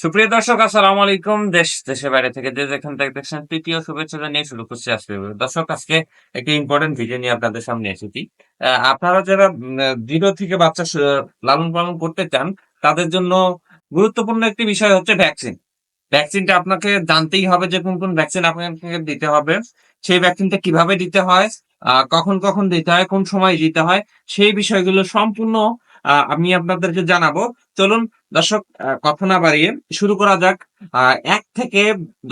সুপ্রিয় দর্শক, আসসালামু আলাইকুম। দেশ, দেশের বাইরে থেকে যে যেখান থেকে দেখছেন তৃতীয় শুভেচ্ছা নিয়ে শুরু করছি আজকে দর্শক, আজকে একটি ইম্পর্টেন্ট ভিডিও নিয়ে আপনাদের সামনে এসেছি। আপনারা যারা জিরো থেকে বাচ্চা লালন পালন করতে চান, তাদের জন্য গুরুত্বপূর্ণ একটি বিষয় হচ্ছে ভ্যাকসিন ভ্যাকসিনটা আপনাকে জানতেই হবে যে কোন কোন ভ্যাকসিন আপনাকে দিতে হবে, সেই ভ্যাকসিনটা কীভাবে দিতে হয় কখন কখন দিতে হয়, কোন সময় দিতে হয়, সেই বিষয়গুলো সম্পূর্ণ আমি আপনাদেরকে জানাব। চলুন দর্শক কথা না বাড়িয়ে শুরু করা যাক। এক থেকে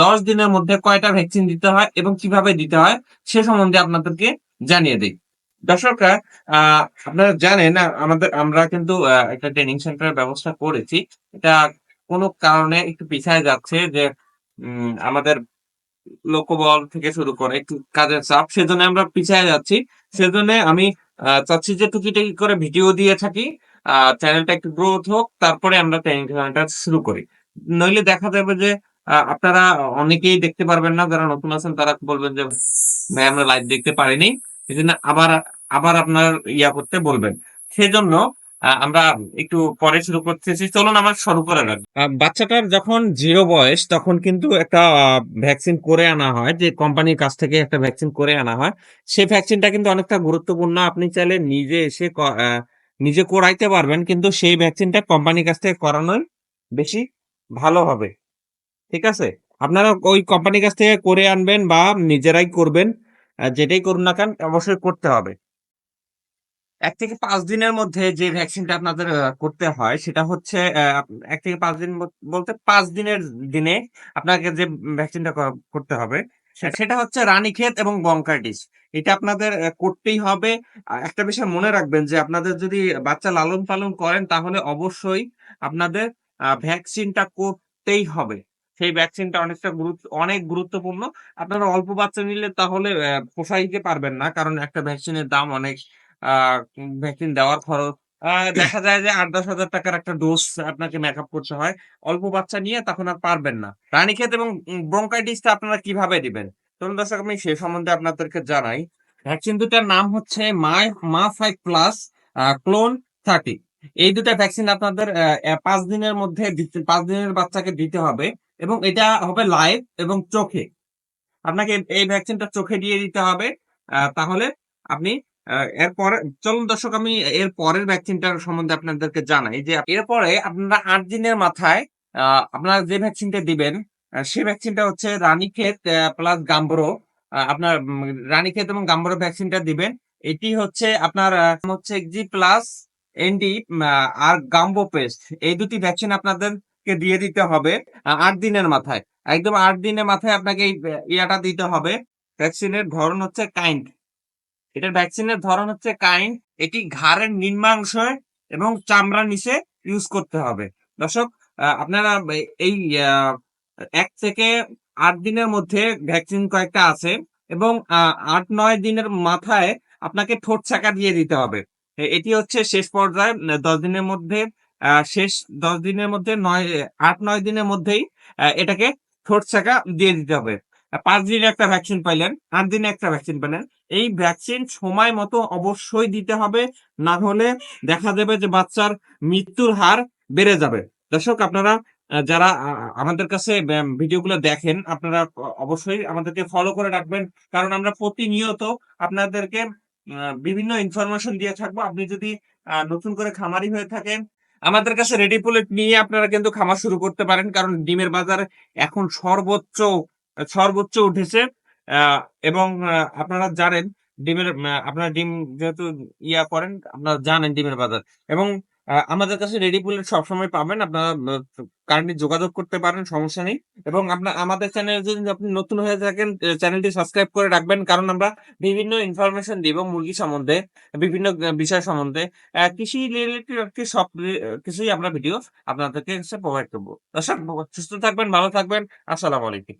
দশ দিনের মধ্যে কয়টা ভ্যাকসিন দিতে হয় এবং কীভাবে দিতে হয় সে সম্বন্ধে আপনাদেরকে জানিয়ে দিই। দর্শকরা আপনারা জানেন আমাদের, আমরা কিন্তু একটা ট্রেনিং সেন্টারের ব্যবস্থা করেছি। এটা কোনো কারণে একটু পিছায় যাচ্ছে যে আমাদের লোকবল থেকে শুরু করে একটু কাজের চাপ, সেজন্য আমরা পিছায় যাচ্ছি। সেজন্য আমি চাচ্ছি যে টুকিটাকি করে ভিডিও দিয়ে থাকি। চ্যানেলটা একটু গ্রোথ হোক, তারপরে আমরা চ্যানেলটা শুরু করি। নইলে দেখা যাবে যে আপনারা অনেকেই দেখতে পারবেন না, যারা নতুন আছেন, তারা বলবেন যে, ভাই, আমরা লাইভ দেখতে পারিনি। এই জন্য আবার আবার আপনার ইয়া করতে বলবেন। সেজন্য আমরা একটু পরে শুরু করতেছি। চলুন আমার শুরু করে রাখব বাচ্চাটার যখন জিরো বয়স, তখন কিন্তু একটা ভ্যাকসিন করে আনা হয়, যে কোম্পানির কাছ থেকে একটা ভ্যাকসিন করে আনা হয়। সেই ভ্যাকসিনটা কিন্তু অনেকটা গুরুত্বপূর্ণ। আপনি চাইলে নিজে এসে নিজে করাইতে পারবেন, কিন্তু সেই ভ্যাকসিনটা কোম্পানির কাছ থেকে করানোই বেশি ভালো হবে। ঠিক আছে? আপনারা ওই কোম্পানির কাছ থেকে করে আনবেন বা নিজেরাই করবেন যেটাই করুন না কেন, অবশ্যই করতে হবে। এক থেকে পাঁচ দিনের মধ্যে যে ভ্যাকসিনটা আপনাদের করতে হয়, সেটা হচ্ছে এক থেকে পাঁচ দিন বলতে পাঁচ দিনের দিনে আপনাকে যে ভ্যাকসিনটা করতে হবে সেটা হচ্ছে রানীক্ষেত এবং বঙ্কাইটিস। এটা আপনাদের করতেই হবে। একটা বিষয় মনে রাখবেন যে আপনাদের যদি বাচ্চা লালন পালন করেন তাহলে অবশ্যই আপনাদের ভ্যাকসিনটা করতেই হবে। সেই ভ্যাকসিনটা অনেকটা গুরুত্ব অনেক গুরুত্বপূর্ণ। আপনারা অল্প বাচ্চা নিলে তাহলে পোষাইতে পারবেন না। কারণ একটা ভ্যাকসিনের দাম অনেক ভ্যাকসিন দেওয়ার খরচ দেখা যায় যে আট, দশ হাজার টাকার একটা ডোজ আপনাকে মেকআপ করতে হয়। অল্প বাচ্চা নিয়ে তখন আর পারবেন না। রানীক্ষেত এবং ব্রঙ্কাইটিসটা আপনারা কীভাবে দিবেন? চলুন দর্শক, আমি সে সম্বন্ধে আপনাদেরকে জানাই। ভ্যাকসিন দুটার নাম হচ্ছে মাই মা ফাইভ প্লাস ক্লোন থার্টি। এই দুটা ভ্যাকসিন আপনাদের পাঁচ দিনের মধ্যে পাঁচ দিনের বাচ্চাকে দিতে হবে এবং এটা হবে লাইভ এবং চোখে। আপনাকে এই ভ্যাকসিনটা চোখে দিয়ে দিতে হবে। তাহলে আপনি এরপরে চলুন দর্শক, আমি এর পরের ভ্যাকসিনটার সম্বন্ধে আপনাদেরকে জানাই যে এরপরে আপনারা আট দিনের মাথায় আপনারা যে ভ্যাকসিনটা দিবেন সে ভ্যাকসিনটা হচ্ছে রানীক্ষেত প্লাস গাম্বরো। আপনার রানীক্ষেত এবং গাম্বরো ভ্যাকসিনটা দিবেন। এটি হচ্ছে আপনার হচ্ছে জি প্লাস এনডি আর গাম্বো পেস্ট এই দুটি ভ্যাকসিন আপনাদেরকে দিয়ে দিতে হবে আট দিনের মাথায়। একদম আট দিনের মাথায় আপনাকে ইয়াটা দিতে হবে। ভ্যাকসিনের ধরন হচ্ছে কাইন্ড এটার ভ্যাকসিনের ধরন হচ্ছে কাইন্ড এটি ঘাড়ের নিম্নাংশে এবং চামড়ার নিচে ইউজ করতে হবে। দর্শক আপনারা এই এক থেকে আট দিনের মধ্যে ভ্যাকসিন কয়েকটা আছে এবং আট নয় দিনের মাথায় আপনাকে ঠোঁট ছাকা দিয়ে দিতে হবে। এটি হচ্ছে শেষ পর্যায়ে দশ দিনের মধ্যে শেষ দশ দিনের মধ্যে নয়, আট নয় দিনের মধ্যেই এটাকে ঠোঁট ছাকা দিয়ে দিতে হবে। পাঁচ দিনে একটা ভ্যাকসিন পাইলেন, আট দিনে একটা ভ্যাকসিন পেলেন এই ভ্যাকসিন সময় মতো অবশ্যই দিতে হবে, না হলে দেখা যাবে যে বাচ্চার মৃত্যুর হার বেড়ে যাবে। দর্শক, আপনারা যারা আমাদের কাছে ভিডিওগুলো দেখেন, আপনারা অবশ্যই আমাদেরকে ফলো করে রাখবেন। কারণ আমরা প্রতিনিয়ত আপনাদেরকে বিভিন্ন ইনফরমেশন দিয়ে থাকব। আপনি যদি নতুন করে খামারি হয়ে থাকেন, আমাদের কাছে রেডি পুলেট নিয়ে আপনারা কিন্তু খামার শুরু করতে পারেন। কারণ ডিমের বাজার এখন সর্বোচ্চ সর্বোচ্চ উঠেছে। এবং আপনারা জানেন ডিমের আপনারা ডিম যেহেতু ইয়া করেন, আপনারা জানেন ডিমের বাজার। এবং আমাদের কাছে রেডি পুলেট সবসময় পাবেন। আপনারা কারেন্টলি যোগাযোগ করতে পারেন, সমস্যা নেই। এবং আপনার আমাদের চ্যানেল যদি আপনি নতুন হয়ে থাকেন চ্যানেলটি সাবস্ক্রাইব করে রাখবেন। কারণ আমরা বিভিন্ন ইনফরমেশন দিব মুরগি সম্বন্ধে, বিভিন্ন বিষয় সম্বন্ধে। কৃষি রিলেটেড সব কিছুই আমরা ভিডিও আপনাদেরকে প্রোভাইড করব। দর্শক, সুস্থ থাকবেন, ভালো থাকবেন। আসসালামু আলাইকুম।